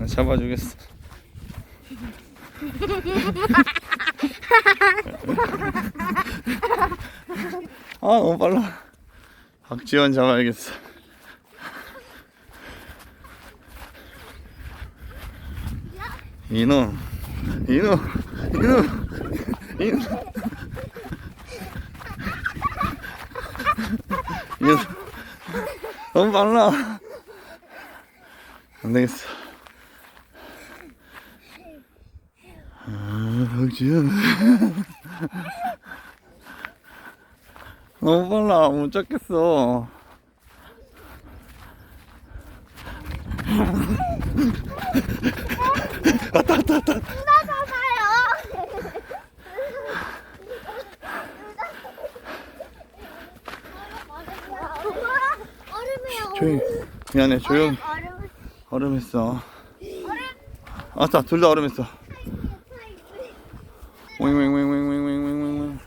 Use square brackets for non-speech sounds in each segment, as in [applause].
아, 잡아주겠어. 아 너무 빨라. 박지원 잡아야겠어. 이놈, 이놈, 이놈, 이놈. 이놈. 너무 빨라. 안 되겠어. 아, 박지원. [laughs] 너무 빨라. 못 잡겠어. [laughs] 왔다, 왔다, 왔다. 조용히. 미안해, 조용. 얼음. 얼음 했어. 아따, 둘다 얼음 했어. 윙윙윙윙윙윙윙윙.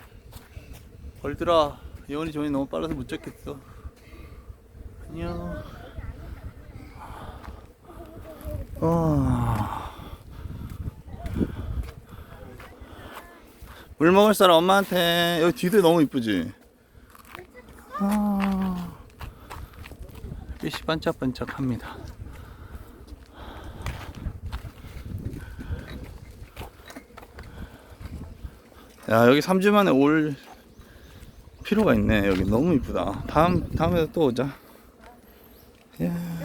벌들아, 예원이 저희 너무 빨라서 못 잡겠어. 안녕. 아. 물 먹을 사람 엄마한테 여기 뒤도 너무 이쁘지. 아. 빛이 반짝반짝합니다. 야 여기 3주 만에 올 필요가 있네. 여기 너무 이쁘다. 다음 다음에 또 오자. 야.